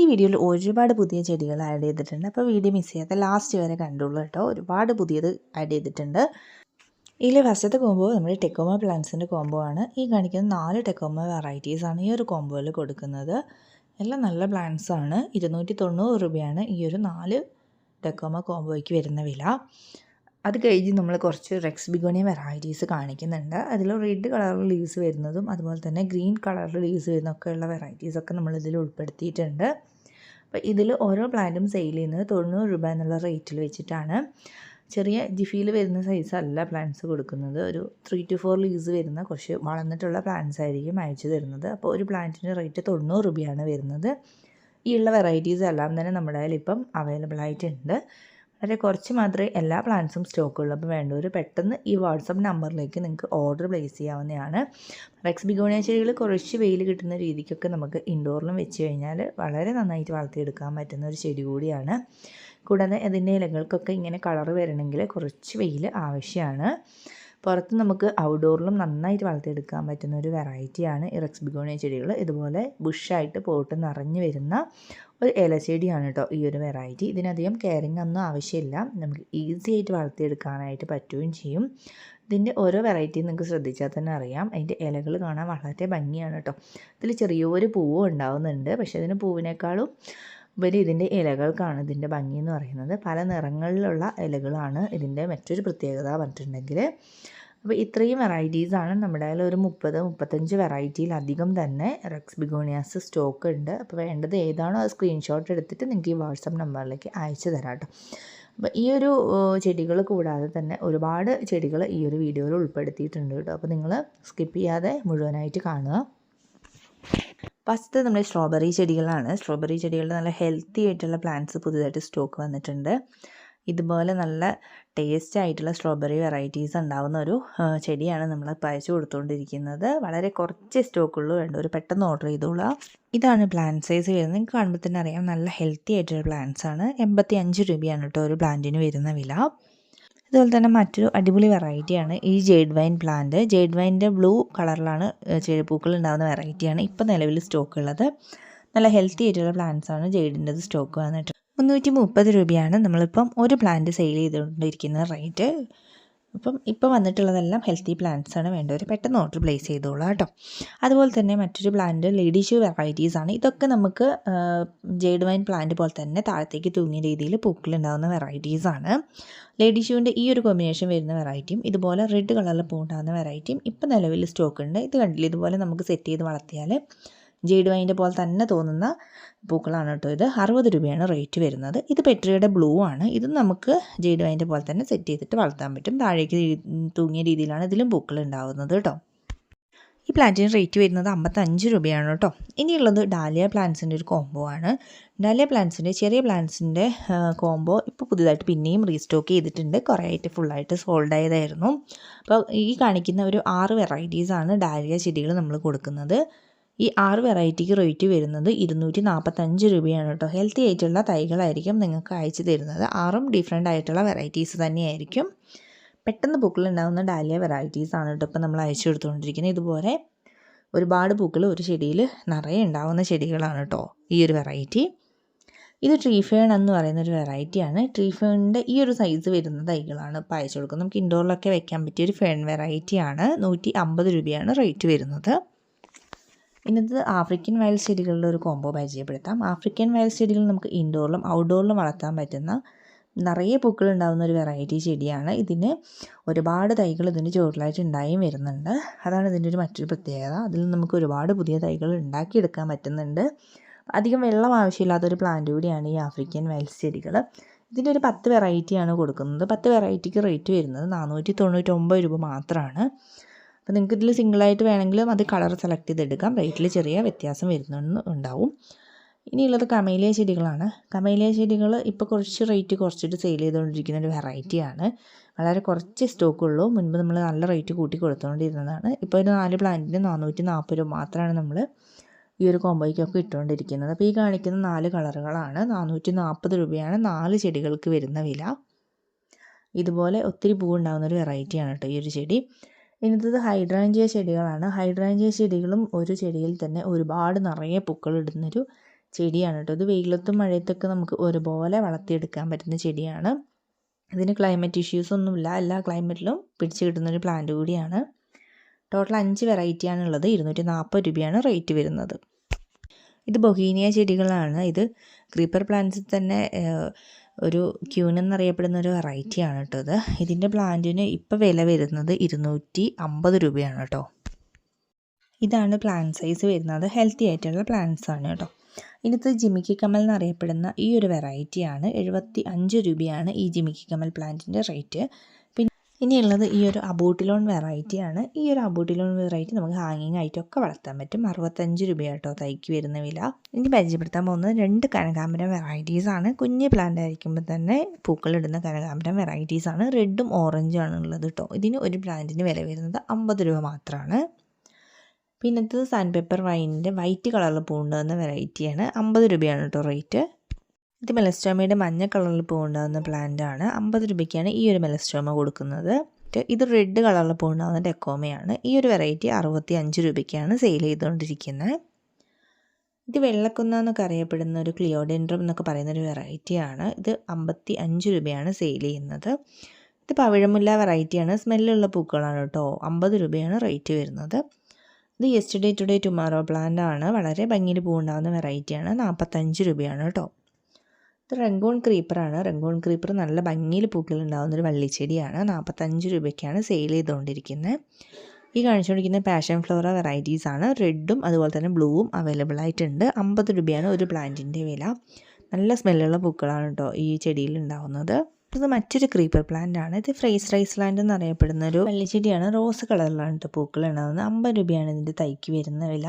ഈ വീഡിയോയിൽ ഒരുപാട് പുതിയ ചെടികൾ ആഡ് ചെയ്തിട്ടുണ്ട്. അപ്പോൾ വീഡിയോ മിസ് ചെയ്യാത്ത ലാസ്റ്റ് വരെ കണ്ടുള്ളൂ കേട്ടോ. ഒരുപാട് പുതിയത് ആഡ് ചെയ്തിട്ടുണ്ട്. ഇതിൽ ഫസ്റ്റത്തെ കോംബോ നമ്മുടെ ടെക്കോമ പ്ലാന്റ്സിന്റെ കോംബോ ആണ്. ഈ കാണിക്കുന്ന നാല് ടെക്കോമ വെറൈറ്റീസ് ആണ് ഈ ഒരു കോംബോയിൽ കൊടുക്കുന്നത്. എല്ലാം നല്ല പ്ലാന്റ്സ് ആണ്. ഇരുന്നൂറ്റി തൊണ്ണൂറ് രൂപയാണ് ഈ ഒരു നാല് ടെക്കോമ കോംബോയ്ക്ക് വരുന്ന വില. അത് കഴിഞ്ഞ് നമ്മൾ കുറച്ച് റെക്സ് ബിഗോണിയ വെറൈറ്റീസ് കാണിക്കുന്നുണ്ട്. അതിൽ റെഡ് കളറിൽ ലീവ്സ് വരുന്നതും അതുപോലെ തന്നെ ഗ്രീൻ കളറിൽ ലീവ്സ് വരുന്നൊക്കെയുള്ള വെറൈറ്റീസൊക്കെ നമ്മൾ ഇതിൽ ഉൾപ്പെടുത്തിയിട്ടുണ്ട്. അപ്പോൾ ഇതിൽ ഓരോ പ്ലാന്റും സെയിൽ ചെയ്യുന്നത് തൊണ്ണൂറ് രൂപ എന്നുള്ള റേറ്റിൽ വെച്ചിട്ടാണ്. ചെറിയ ജിഫിയിൽ വരുന്ന സൈസ് അല്ല പ്ലാന്റ്സ് കൊടുക്കുന്നത്. ഒരു ത്രീ ടു ഫോർ ലീവ്സ് വരുന്ന കുറച്ച് വളർന്നിട്ടുള്ള പ്ലാന്റ്സ് ആയിരിക്കും അയച്ചു തരുന്നത്. അപ്പോൾ ഒരു പ്ലാന്റിന്റെ റേറ്റ് തൊണ്ണൂറ് രൂപയാണ് വരുന്നത്. ഈ ഉള്ള വെറൈറ്റീസ് എല്ലാം തന്നെ നമ്മുടെ കയ്യിൽ ഇപ്പം അവൈലബിൾ ആയിട്ടുണ്ട്. വളരെ കുറച്ച് മാത്രമേ എല്ലാ പ്ലാന്റ്സും സ്റ്റോക്കുള്ളൂ അപ്പോൾ വേണ്ടവർ പെട്ടെന്ന് ഈ വാട്സപ്പ് നമ്പറിലേക്ക് നിങ്ങൾക്ക് ഓർഡർ പ്ലേസ് ചെയ്യാവുന്നതാണ്. റെക്സ് ബിഗോണിയ ചെടികൾ കുറച്ച് വെയിൽ കിട്ടുന്ന രീതിക്കൊക്കെ നമുക്ക് ഇൻഡോറിലും വെച്ച് കഴിഞ്ഞാൽ വളരെ നന്നായിട്ട് വളർത്തിയെടുക്കാൻ പറ്റുന്ന ഒരു ചെടി കൂടിയാണ്. കൂടാതെ അതിന്റെ ഇലകൾക്കൊക്കെ ഇങ്ങനെ കളർ വരണമെങ്കിൽ കുറച്ച് വെയിൽ ആവശ്യമാണ്. പുറത്ത് നമുക്ക് ഔട്ട്ഡോറിലും നന്നായിട്ട് വളർത്തിയെടുക്കാൻ പറ്റുന്ന ഒരു വെറൈറ്റിയാണ് ഈ റെക്സ് ബിഗോണിയ ചെടികൾ. ഇതുപോലെ ബുഷായിട്ട് പോട്ട് നിറഞ്ഞു വരുന്ന ഒരു ഇലച്ചെടിയാണ് കേട്ടോ ഈ ഒരു വെറൈറ്റി ഇതിനധികം കെയറിങ് ഒന്നും ആവശ്യമില്ല. നമുക്ക് ഈസി ആയിട്ട് വളർത്തിയെടുക്കാനായിട്ട് പറ്റുകയും ചെയ്യും. ഇതിന്റെ ഓരോ വെറൈറ്റി നിങ്ങൾക്ക് ശ്രദ്ധിച്ചാൽ തന്നെ അറിയാം. അതിന്റെ ഇലകൾ കാണാൻ വളരെ ഭംഗിയാണ് കേട്ടോ ഇതിൽ ചെറിയൊരു പൂവും ഉണ്ടാവുന്നുണ്ട്. പക്ഷേ അതിന് പൂവിനേക്കാളും ഉപരി ഇതിന്റെ ഇലകൾക്കാണ് ഇതിന്റെ ഭംഗി എന്ന് പറയുന്നത്. പല നിറങ്ങളിലുള്ള ഇലകളാണ് ഇതിന്റെ മറ്റൊരു പ്രത്യേകത പറഞ്ഞിട്ടുണ്ടെങ്കിൽ. അപ്പോൾ ഇത്രയും വെറൈറ്റീസാണ് നമ്മുടെ കയ്യിൽ ഒരു മുപ്പത് മുപ്പത്തഞ്ച് വെറൈറ്റിയിലധികം തന്നെ റെക്സ് ബിഗോണിയാസ് സ്റ്റോക്ക് ഉണ്ട്. അപ്പോൾ വേണ്ടത് ഏതാണോ അത് സ്ക്രീൻഷോട്ട് എടുത്തിട്ട് നിങ്ങൾക്ക് ഈ വാട്സപ്പ് നമ്പറിലേക്ക് അയച്ചു തരാം കേട്ടോ. അപ്പോൾ ഈ ഒരു ചെടികൾ കൂടാതെ തന്നെ ഒരുപാട് ചെടികൾ ഈ ഒരു വീഡിയോയിൽ ഉൾപ്പെടുത്തിയിട്ടുണ്ട് കേട്ടോ. അപ്പോൾ നിങ്ങൾ സ്കിപ്പ് ചെയ്യാതെ മുഴുവനായിട്ട് കാണുക. ഫസ്റ്റ് നമ്മുടെ സ്ട്രോബെറി ചെടികളാണ്. സ്ട്രോബെറി ചെടികളുടെ നല്ല ഹെൽത്തി ആയിട്ടുള്ള പ്ലാന്റ്സ് പുതിയതായിട്ട് സ്റ്റോക്ക് വന്നിട്ടുണ്ട്. ഇതുപോലെ നല്ല ടേസ്റ്റ് ആയിട്ടുള്ള സ്ട്രോബെറി വെറൈറ്റീസ് ഉണ്ടാവുന്ന ഒരു ചെടിയാണ് നമ്മൾ അയച്ചു കൊടുത്തുകൊണ്ടിരിക്കുന്നത്. വളരെ കുറച്ച് സ്റ്റോക്കുള്ളൂ വേണ്ട ഒരു പെട്ടെന്ന് ഓർഡർ ചെയ്തോളാം. ഇതാണ് പ്ലാന്റ് സൈസ് വരുന്നത്. നിങ്ങൾക്ക് കാണുമ്പോൾ തന്നെ അറിയാം നല്ല ഹെൽത്തി ആയിട്ടുള്ള പ്ലാന്റ്സ് ആണ്. എൺപത്തി അഞ്ച് രൂപയാണ് കേട്ടോ ഒരു പ്ലാന്റിന് വരുന്ന വില. അതുപോലെ തന്നെ മറ്റൊരു അടിപൊളി വെറൈറ്റിയാണ് ഈ ജേഡ് വൈൻ പ്ലാന്റ് ജേഡ് വൈന്റെ ബ്ലൂ കളറിലാണ് ചെടിപ്പൂക്കൾ ഉണ്ടാകുന്ന വെറൈറ്റിയാണ് ഇപ്പോൾ നിലവിൽ സ്റ്റോക്ക് ഉള്ളത്. നല്ല ഹെൽത്തി ആയിട്ടുള്ള പ്ലാന്റ്സ് ആണ് ജെയ്ഡിന്റെത് സ്റ്റോക്ക് വന്നിട്ട് മുന്നൂറ്റി മുപ്പത് രൂപയാണ് നമ്മളിപ്പം ഒരു പ്ലാന്റ് സെയിൽ ചെയ്തുകൊണ്ടിരിക്കുന്ന റേറ്റ് അപ്പം ഇപ്പോൾ വന്നിട്ടുള്ളതെല്ലാം ഹെൽത്തി പ്ലാന്റ്സ് ആണ് വേണ്ടവർ പെട്ടെന്ന് ഓർഡർ പ്ലേസ് ചെയ്തോളാം കേട്ടോ. അതുപോലെ തന്നെ മറ്റൊരു പ്ലാന്റ് ലേഡീസ് വെറൈറ്റീസ് ആണ്. ഇതൊക്കെ നമുക്ക് ജെയ്ഡ് വൈൻ പ്ലാന്റ് പോലെ തന്നെ താഴത്തേക്ക് തൂങ്ങിയ രീതിയിൽ പൂക്കളുണ്ടാകുന്ന വെറൈറ്റീസ് ആണ്. ലേഡി ഷൂവിന്റെ ഈ ഒരു കോമ്പിനേഷൻ വരുന്ന വെറൈറ്റിയും ഇതുപോലെ റെഡ് കളറിൽ പൂ ഉണ്ടാകുന്ന വെറൈറ്റിയും ഇപ്പോൾ നിലവിൽ സ്റ്റോക്ക് ഉണ്ട്. ഇത് കണ്ടില്ല? ഇതുപോലെ നമുക്ക് സെറ്റ് ചെയ്ത് വളർത്തിയാൽ ജെയ്ഡ് വൈന്റെ പോലെ തന്നെ തോന്നുന്ന പൂക്കളാണ് കേട്ടോ ഇത്. അറുപത് രൂപയാണ് റേറ്റ് വരുന്നത്. ഇത് പെട്രിയുടെ ബ്ലൂ ആണ്. ഇതും നമുക്ക് ജെയ്ഡ് വൈന്റെ പോലെ തന്നെ സെറ്റ് ചെയ്തിട്ട് വളർത്താൻ പറ്റും. താഴേക്ക് തൂങ്ങിയ രീതിയിലാണ് ഇതിലും പൂക്കൾ ഉണ്ടാകുന്നത് കേട്ടോ. ഈ പ്ലാന്റിന് റേറ്റ് വരുന്നത് അമ്പത്തഞ്ച് രൂപയാണ് കേട്ടോ. ഇനിയുള്ളത് ഡാലിയ പ്ലാന്റ്സിന്റെ ഒരു കോംബോ ആണ്. ഡാലിയ പ്ലാന്റ്സിന്റെ ചെറിയ പ്ലാന്റ്സിന്റെ കോംബോ ഇപ്പോൾ പുതിയതായിട്ട് പിന്നെയും റീസ്റ്റോക്ക് ചെയ്തിട്ടുണ്ട്. കുറേ ആയിട്ട് ഫുള്ളായിട്ട് സോൾഡ് ആയതായിരുന്നു. അപ്പോൾ ഈ കാണിക്കുന്ന ഒരു ആറ് വെറൈറ്റീസാണ് ഡാലിയ ചെടികൾ നമ്മൾ കൊടുക്കുന്നത്. ഈ ആറ് വെറൈറ്റിക്ക് റേറ്റ് വരുന്നത് ഇരുന്നൂറ്റി നാൽപ്പത്തഞ്ച് രൂപയാണ് കേട്ടോ. ഹെൽത്തി ആയിട്ടുള്ള തൈകളായിരിക്കും നിങ്ങൾക്ക് അയച്ചു തരുന്നത്. ആറും ഡിഫറെന്റ് ആയിട്ടുള്ള വെറൈറ്റീസ് തന്നെയായിരിക്കും. പെട്ടെന്ന് പൂക്കളുണ്ടാകുന്ന ഡാലിയ വെറൈറ്റീസ് ആണ് കേട്ടോ ഇപ്പം നമ്മൾ അയച്ചു കൊടുത്തുകൊണ്ടിരിക്കുന്നത്. ഇതുപോലെ ഒരുപാട് പൂക്കൾ ഒരു ചെടിയിൽ നിറയെ ഉണ്ടാകുന്ന ചെടികളാണ് കേട്ടോ ഈ ഒരു വെറൈറ്റി ഇത് ട്രീ ഫേൺ എന്ന് പറയുന്ന ഒരു വെറൈറ്റിയാണ് ട്രീ ഫേണിന്റെ ഈ ഒരു സൈസ് വരുന്ന തൈകളാണ് ഇപ്പോൾ അയച്ചു കൊടുക്കുന്നത്. നമുക്ക് ഇൻഡോറിലൊക്കെ വെക്കാൻ പറ്റിയ ഒരു ഫേൺ വെറൈറ്റിയാണ് നൂറ്റി അമ്പത് രൂപയാണ് റേറ്റ് വരുന്നത്. ഇന്നത്തെ ആഫ്രിക്കൻ വയൽ ചെടികളുടെ ഒരു കോംബോ പരിചയപ്പെടുത്താം. ആഫ്രിക്കൻ വയൽ ചെടികൾ നമുക്ക് ഇൻഡോറിലും ഔട്ട്ഡോറിലും വളർത്താൻ പറ്റുന്ന നിറയെ പൂക്കൾ ഉണ്ടാകുന്ന ഒരു വെറൈറ്റി ചെടിയാണ്. ഇതിന് ഒരുപാട് തൈകൾ ഇതിന്റെ ചുവട്ടിലായിട്ട് ഉണ്ടായും വരുന്നുണ്ട്. അതാണ് ഇതിന്റെ ഒരു മറ്റൊരു പ്രത്യേകത. അതിൽ നമുക്ക് ഒരുപാട് പുതിയ തൈകൾ ഉണ്ടാക്കിയെടുക്കാൻ പറ്റുന്നുണ്ട്. അധികം വെള്ളം ആവശ്യമില്ലാത്തൊരു പ്ലാന്റ് കൂടിയാണ് ഈ ആഫ്രിക്കൻ വയൽസ് ചെടികൾ. ഇതിന്റെ ഒരു പത്ത് വെറൈറ്റിയാണ് കൊടുക്കുന്നത്. പത്ത് വെറൈറ്റിക്ക് റേറ്റ് വരുന്നത് നാനൂറ്റി തൊണ്ണൂറ്റൊമ്പത് രൂപ മാത്രമാണ്. അപ്പോൾ നിങ്ങൾക്ക് ഇതിൽ സിംഗിളായിട്ട് വേണമെങ്കിലും അത് കളർ സെലക്ട് ചെയ്തെടുക്കാം. റേറ്റിൽ ചെറിയ വ്യത്യാസം വരുന്നുണ്ട് ഉണ്ടാവും. ഇനിയുള്ളത് കമേലിയ ചെടികളാണ്. കമേലിയ ചെടികൾ ഇപ്പോൾ കുറച്ച് റേറ്റ് കുറച്ചിട്ട് സെയിൽ ചെയ്തുകൊണ്ടിരിക്കുന്ന ഒരു വെറൈറ്റിയാണ്. വളരെ കുറച്ച് സ്റ്റോക്കുള്ളൂ മുൻപ് നമ്മൾ നല്ല റേറ്റ് കൂട്ടി കൊടുത്തുകൊണ്ടിരുന്നതാണ്. ഇപ്പോൾ ഒരു നാല് പ്ലാന്റിന് നാനൂറ്റി നാൽപ്പത് രൂപ മാത്രമാണ് നമ്മൾ ഈ ഒരു കോമ്പോയ്ക്കൊക്കെ ഇട്ടുകൊണ്ടിരിക്കുന്നത്. അപ്പോൾ ഈ കാണിക്കുന്ന നാല് കളറുകളാണ്. നാനൂറ്റി നാൽപ്പത് രൂപയാണ് നാല് ചെടികൾക്ക് വരുന്ന വില. ഇതുപോലെ ഒത്തിരി പൂ ഉണ്ടാകുന്ന ഒരു വെറൈറ്റിയാണ് കേട്ടോ ഈ ഒരു ചെടി. ഇന്നത്തത് ഹൈഡ്രാഞ്ചിയ ചെടികളാണ്. ഹൈഡ്രാഞ്ചിയ ചെടികളും ഒരു ചെടിയിൽ തന്നെ ഒരുപാട് നിറയെ പൂക്കൾ ഇടുന്നൊരു ചെടിയാണ് കേട്ടോ ഇത് വെയിലത്തും മഴയത്തൊക്കെ നമുക്ക് ഒരുപോലെ വളർത്തിയെടുക്കാൻ പറ്റുന്ന ചെടിയാണ്. ഇതിന് ക്ലൈമറ്റ് ഇഷ്യൂസ് ഒന്നുമില്ല. എല്ലാ ക്ലൈമറ്റിലും പിടിച്ചു കിട്ടുന്നൊരു പ്ലാന്റ് കൂടിയാണ്. ടോട്ടൽ അഞ്ച് വെറൈറ്റിയാണ് ഉള്ളത് ഇരുന്നൂറ്റി നാൽപ്പത് രൂപയാണ് റേറ്റ് വരുന്നത്. ഇത് ബൊഹീനിയ ചെടികളാണ്. ഇത് ക്രീപ്പർ പ്ലാന്റ്സിൽ തന്നെ ഒരു ക്യൂൻ എന്നറിയപ്പെടുന്ന ഒരു വെറൈറ്റിയാണ് കേട്ടോ ഇത്. ഇതിന്റെ പ്ലാന്റിന് ഇപ്പോൾ വില വരുന്നത് ഇരുന്നൂറ്റി അമ്പത് രൂപയാണ് കേട്ടോ ഇതാണ് പ്ലാന്റ് സൈസ് വരുന്നത്. ഹെൽത്തി ആയിട്ടുള്ള പ്ലാന്റ്സ് ആണ് കേട്ടോ ഇന്നത്തെ ജിമിക്കി കമൽ എന്നറിയപ്പെടുന്ന ഈ ഒരു വെറൈറ്റിയാണ് എഴുപത്തി അഞ്ച് രൂപയാണ് ഈ ജിമിക്കി കമൽ പ്ലാന്റിന്റെ റേറ്റ് ഇനിയുള്ളത് ഈ ഒരു അബൂട്ടിലോൺ വെറൈറ്റിയാണ് ഈ ഒരു അബൂട്ടിലോൺ വെറൈറ്റി നമുക്ക് ഹാങ്ങിങ് ആയിട്ടൊക്കെ വളർത്താൻ പറ്റും. അറുപത്തഞ്ച് രൂപയാട്ടോ തൈക്ക് വരുന്ന വില. ഇനി പരിചയപ്പെടുത്താൻ പോകുന്നത് രണ്ട് കനകാമ്പരം ആണ്. കുഞ്ഞ് പ്ലാന്റ് ആയിരിക്കുമ്പോൾ തന്നെ പൂക്കളിടുന്ന കനകാമ്പരം വെറൈറ്റീസ് ആണ്. റെഡും ഓറഞ്ചും ആണ് ഉള്ളത് കേട്ടോ ഇതിന് ഒരു പ്ലാന്റിന് വില വരുന്നത് അമ്പത് രൂപ മാത്രമാണ് പിന്നത്തത് സാൻഡ് പേപ്പർ വൈനിന്റെ വൈറ്റ് കളറിൽ പൂണ്ടുന്ന വെറൈറ്റിയാണ് അമ്പത് രൂപയാണ് കേട്ടോ റേറ്റ് ഇത് മെലസ്റ്റോമയുടെ മഞ്ഞ കളറിൽ പൂണ്ടാകുന്ന പ്ലാന്റ് ആണ്. അമ്പത് രൂപയ്ക്കാണ് ഈ ഒരു മെലസ്റ്റോമ കൊടുക്കുന്നത്. ഇത് റെഡ് കളറിൽ പൂണ്ടാകുന്ന ഡെക്കോമയാണ് ഈ ഒരു വെറൈറ്റി അറുപത്തി അഞ്ച് രൂപയ്ക്കാണ് സെയിൽ ചെയ്തുകൊണ്ടിരിക്കുന്നത്. ഇത് വെള്ളക്കുന്ന എന്നൊക്കെ അറിയപ്പെടുന്ന ഒരു ക്ലിയോഡെൻഡ്രം എന്നൊക്കെ പറയുന്ന ഒരു വെറൈറ്റിയാണ് ഇത് അമ്പത്തി അഞ്ച് രൂപയാണ് സെയിൽ ചെയ്യുന്നത്. ഇത് പവിഴമുല്ല വെറൈറ്റിയാണ് സ്മെല്ലുള്ള പൂക്കളാണ് കേട്ടോ. അമ്പത് രൂപയാണ് റേറ്റ് വരുന്നത്. ഇത് യെസ്റ്റർഡേ ടുഡേ ടുമാറോ പ്ലാന്റ് ആണ്. വളരെ ഭംഗിയിൽ പൂവുണ്ടാകുന്ന വെറൈറ്റിയാണ് നാൽപ്പത്തഞ്ച് രൂപയാണ് കേട്ടോ. ഇത് റംഗൂൺ ക്രീപ്പറാണ്. റംഗൂൺ ക്രീപ്പർ നല്ല ഭംഗിയിൽ പൂക്കളുണ്ടാകുന്നൊരു വള്ളിച്ചെടിയാണ്. നാൽപ്പത്തഞ്ച് രൂപയ്ക്കാണ് സെയിൽ ചെയ്തുകൊണ്ടിരിക്കുന്നത് ഈ കാണിച്ചുകൊണ്ടിരിക്കുന്ന പാഷൻ ഫ്ലോറ വെറൈറ്റീസ് ആണ്. റെഡും അതുപോലെ തന്നെ ബ്ലൂവും അവൈലബിൾ ആയിട്ടുണ്ട്. അമ്പത് രൂപയാണ് ഒരു പ്ലാന്റിന്റെ വില. നല്ല സ്മെല്ലുള്ള പൂക്കളാണ് കേട്ടോ ഈ ചെടിയിൽ ഉണ്ടാകുന്നത് ഇത് മറ്റൊരു ക്രീപ്പർ പ്ലാന്റ് ആണ്. ഇത് ഫ്രൈസ് റൈസ് പ്ലാന്റ് എന്നറിയപ്പെടുന്ന ഒരു വള്ളിച്ചെടിയാണ്. റോസ് കളറിലാണ് കേട്ടോ പൂക്കൾ ഉണ്ടാകുന്നത് അമ്പത് രൂപയാണ് ഇതിന്റെ തൈക്ക് വരുന്ന വില.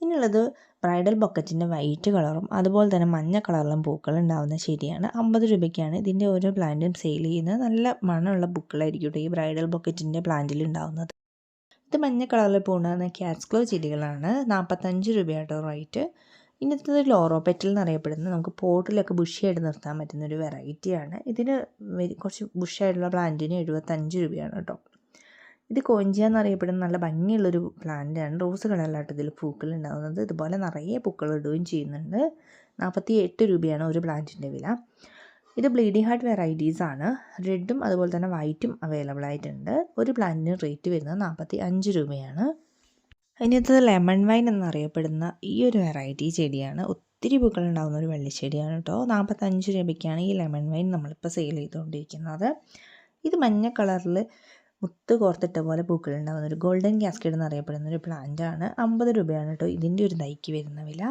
ഇനിയുള്ളത് ബ്രൈഡൽ ബൊക്കറ്റിന്റെ വൈറ്റ് കളറും അതുപോലെ തന്നെ മഞ്ഞ കളറിലും പൂക്കൾ ഉണ്ടാകുന്ന ചെടിയാണ് അമ്പത് രൂപയ്ക്കാണ് ഇതിന്റെ ഓരോ പ്ലാന്റും സെയിൽ ചെയ്യുന്നത്. നല്ല മണമുള്ള പൂക്കളായിരിക്കും ഈ ബ്രൈഡൽ ബൊക്കറ്റിന്റെ പ്ലാന്റിൽ ഉണ്ടാവുന്നത്. ഇത് മഞ്ഞ കളറിൽ പോകുന്ന ക്യാറ്റ്സ്ക്ലോ ചെടികളാണ്. നാൽപ്പത്തഞ്ച് രൂപയാട്ടോ റേറ്റ് ഇന്നത്തെ ലോറോ പെറ്റൽ എന്നറിയപ്പെടുന്നത് നമുക്ക് പോട്ടിലൊക്കെ ബുഷിയായിട്ട് നിർത്താൻ പറ്റുന്ന ഒരു വെറൈറ്റിയാണ് ഇതിന് കുറച്ച് ബുഷായിട്ടുള്ള പ്ലാന്റിന് എഴുപത്തഞ്ച് രൂപയാണ് കേട്ടോ. ഇത് കോഞ്ചിയ എന്നറിയപ്പെടുന്ന നല്ല ഭംഗിയുള്ളൊരു പ്ലാന്റാണ് റോസ് കളറിലായിട്ട് ഇതിൽ പൂക്കൾ ഉണ്ടാകുന്നത് ഇതുപോലെ നിറയെ പൂക്കൾ ഇടുകയും ചെയ്യുന്നുണ്ട്. നാൽപ്പത്തി എട്ട് രൂപയാണ് ഒരു പ്ലാന്റിന്റെ വില. ഇത് ബ്ലീഡിംഗ് ഹാർട്ട് വെറൈറ്റീസ് ആണ്. റെഡും അതുപോലെ തന്നെ വൈറ്റും അവൈലബിൾ ആയിട്ടുണ്ട്. ഒരു പ്ലാന്റിന് റേറ്റ് വരുന്നത് നാൽപ്പത്തി അഞ്ച് രൂപയാണ് അതിനകത്ത് ലെമൺ വൈൻ എന്നറിയപ്പെടുന്ന ഈ ഒരു വെറൈറ്റി ചെടിയാണ്. ഒത്തിരി പൂക്കൾ ഉണ്ടാകുന്ന ഒരു വെള്ളിച്ചെടിയാണ് കേട്ടോ നാൽപ്പത്തഞ്ച് രൂപയ്ക്കാണ് ഈ ലെമൺ വൈൻ നമ്മളിപ്പോൾ സെയിൽ ചെയ്തുകൊണ്ടിരിക്കുന്നത് ഇത് മഞ്ഞ കളറിൽ മുത്ത് കോർത്തിട്ട പോലെ പൂക്കൾ ഉണ്ടാകുന്ന ഒരു ഗോൾഡൻ കാസ്കേഡ് എന്നറിയപ്പെടുന്ന ഒരു പ്ലാന്റ് ആണ്. അമ്പത് രൂപയാണ് കേട്ടോ. ഇതിന്റെ ഒരു തൈക്ക് വരുന്ന വില.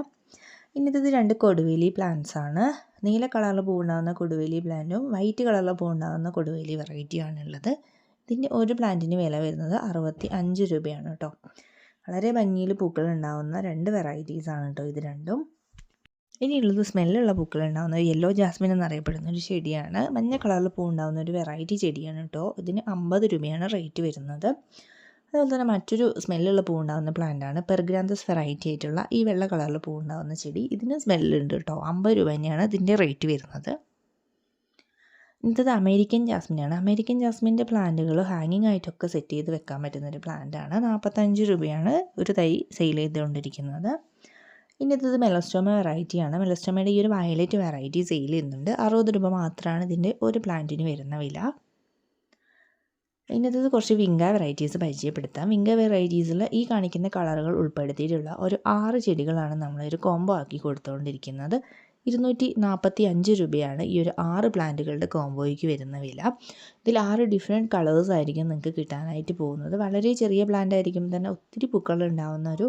ഇന്നത്തേത് രണ്ട് കൊടുവേലി പ്ലാന്റ്സ് ആണ്. നീല കളറിൽ പൂവുണ്ടാകുന്ന കൊടുവേലി പ്ലാന്റും വൈറ്റ് കളറിൽ പൂവുണ്ടാകുന്ന കൊടുവേലി വെറൈറ്റിയാണ് ഉള്ളത്. ഇതിന്റെ ഒരു പ്ലാന്റിന് വില വരുന്നത് അറുപത്തി അഞ്ച് രൂപയാണ് കേട്ടോ. വളരെ ഭംഗിയിൽ പൂക്കൾ ഉണ്ടാകുന്ന രണ്ട് വെറൈറ്റീസാണ് കേട്ടോ ഇത് രണ്ടും. ഇനിയുള്ളത് സ്മെല്ലുള്ള പൂക്കൾ ഉണ്ടാകുന്ന യെല്ലോ ജാസ്മിൻ എന്നറിയപ്പെടുന്ന ഒരു ചെടിയാണ്. മഞ്ഞ കളറിൽ പൂ ഉണ്ടാകുന്ന ഒരു വെറൈറ്റി ചെടിയാണ് കേട്ടോ ഇതിന് അമ്പത് രൂപയാണ് റേറ്റ് വരുന്നത്. അതുപോലെ തന്നെ മറ്റൊരു സ്മെല്ലുള്ള പൂ ഉണ്ടാകുന്ന പ്ലാന്റാണ് പെർഗ്രാന്തസ് വെറൈറ്റി ആയിട്ടുള്ള ഈ വെള്ള കളറിൽ പൂ ഉണ്ടാകുന്ന ചെടി. ഇതിന് സ്മെല്ലുണ്ട് കേട്ടോ അമ്പത് രൂപ തന്നെയാണ് ഇതിന്റെ റേറ്റ് വരുന്നത്. ഇന്നത്തത് അമേരിക്കൻ ജാസ്മിനാണ് അമേരിക്കൻ ജാസ്മിന്റെ പ്ലാന്റുകൾ ഹാങ്ങിങ് ആയിട്ടൊക്കെ സെറ്റ് ചെയ്ത് വെക്കാൻ പറ്റുന്ന ഒരു പ്ലാന്റാണ് നാൽപ്പത്തഞ്ച് രൂപയാണ് ഒരു തൈ സെയിൽ ചെയ്തുകൊണ്ടിരിക്കുന്നത്. ഇന്നത്തത് മെലസ്റ്റോമ വെറൈറ്റിയാണ് മെലസ്റ്റോമയുടെ ഈ ഒരു വയലറ്റ് വെറൈറ്റി സെയിൽ ചെയ്യുന്നുണ്ട്. അറുപത് രൂപ മാത്രമാണ് ഇതിന്റെ ഒരു പ്ലാന്റിന് വരുന്ന വില. ഇന്നത്തത് കുറച്ച് വിങ്ക വെറൈറ്റീസ് പരിചയപ്പെടുത്താം. വിങ്ക വെറൈറ്റീസിൽ ഈ കാണിക്കുന്ന കളറുകൾ ഉൾപ്പെടുത്തിയിട്ടുള്ള ഒരു ആറ് ചെടികളാണ് നമ്മളൊരു കോംബോ ആക്കി കൊടുത്തുകൊണ്ടിരിക്കുന്നത് ഇരുന്നൂറ്റി നാൽപ്പത്തി അഞ്ച് രൂപയാണ് ഈ ഒരു ആറ് പ്ലാന്റുകളുടെ കോംബോയ്ക്ക് വരുന്ന വില. ഇതിൽ ആറ് ഡിഫറെന്റ് കളേഴ്സ് ആയിരിക്കും നിങ്ങൾക്ക് കിട്ടാനായിട്ട് പോകുന്നത്. വളരെ ചെറിയ പ്ലാന്റ് ആയിരിക്കും തന്നെ ഒത്തിരി പൂക്കളുണ്ടാകുന്ന ഒരു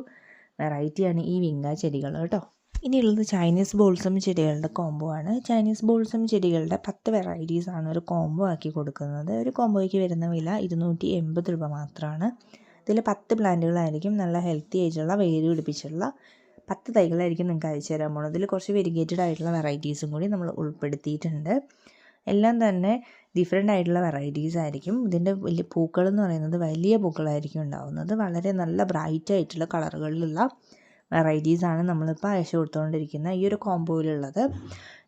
വെറൈറ്റിയാണ് ഈ വിങ്ക ചെടികൾ കേട്ടോ. ഇനിയുള്ളത് ചൈനീസ് ബോൾസം ചെടികളുടെ കോംബോ ആണ്. ചൈനീസ് ബോൾസം ചെടികളുടെ പത്ത് വെറൈറ്റീസ് ആണ് ഒരു കോംബോ ആക്കി കൊടുക്കുന്നത്. ഒരു കോംബോയ്ക്ക് വരുന്ന വില ഇരുന്നൂറ്റി എൺപത് രൂപ മാത്രമാണ് ഇതിൽ പത്ത് പ്ലാന്റുകളായിരിക്കും നല്ല ഹെൽത്തി ആയിട്ടുള്ള വേര് പിടിപ്പിച്ചുള്ള പത്ത് തൈകളായിരിക്കും നിങ്ങൾക്ക് അയച്ചു തരാൻ പോകുന്നത് ഇതിൽ കുറച്ച് വെരിഗേറ്റഡ് ആയിട്ടുള്ള വെറൈറ്റീസും കൂടി നമ്മൾ ഉൾപ്പെടുത്തിയിട്ടുണ്ട്. എല്ലാം തന്നെ ഡിഫറെന്റ് ആയിട്ടുള്ള വെറൈറ്റീസ് ആയിരിക്കും. ഇതിന്റെ വലിയ പൂക്കൾ എന്ന് പറയുന്നത് വലിയ പൂക്കളായിരിക്കും ഉണ്ടാവുന്നത്. വളരെ നല്ല ബ്രൈറ്റ് ആയിട്ടുള്ള കളറുകളിലുള്ള വെറൈറ്റീസാണ് നമ്മളിപ്പോൾ അയച്ചു കൊടുത്തുകൊണ്ടിരിക്കുന്ന ഈ ഒരു കോമ്പോയിലുള്ളത്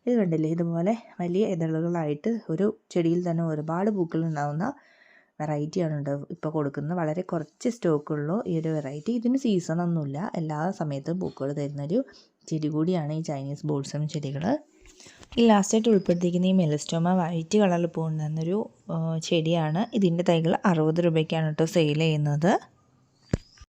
ഇത് കണ്ടില്ലേ? ഇതുപോലെ വലിയ ഇതളുകളായിട്ട് ഒരു ചെടിയിൽ തന്നെ ഒരുപാട് പൂക്കൾ ഉണ്ടാകുന്ന വെറൈറ്റിയാണ് ഉണ്ട് ഇപ്പോൾ കൊടുക്കുന്നത്. വളരെ കുറച്ച് സ്റ്റോക്കുള്ളൂ ഈ ഒരു വെറൈറ്റി ഇതിന് സീസണൊന്നുമില്ല എല്ലാ സമയത്തും പൂക്കൾ തരുന്നൊരു ചെടി കൂടിയാണ് ഈ ചൈനീസ് ബോൾസം ചെടികൾ ഈ ലാസ്റ്റായിട്ട് ഉൾപ്പെടുത്തിയിരിക്കുന്ന ഈ മെലസ്റ്റോമ വൈറ്റ് കളറിൽ പോകുന്നൊരു ചെടിയാണ്. ഇതിന്റെ തൈകൾ അറുപത് രൂപയ്ക്കാണ് കേട്ടോ സെയിൽ ചെയ്യുന്നത്.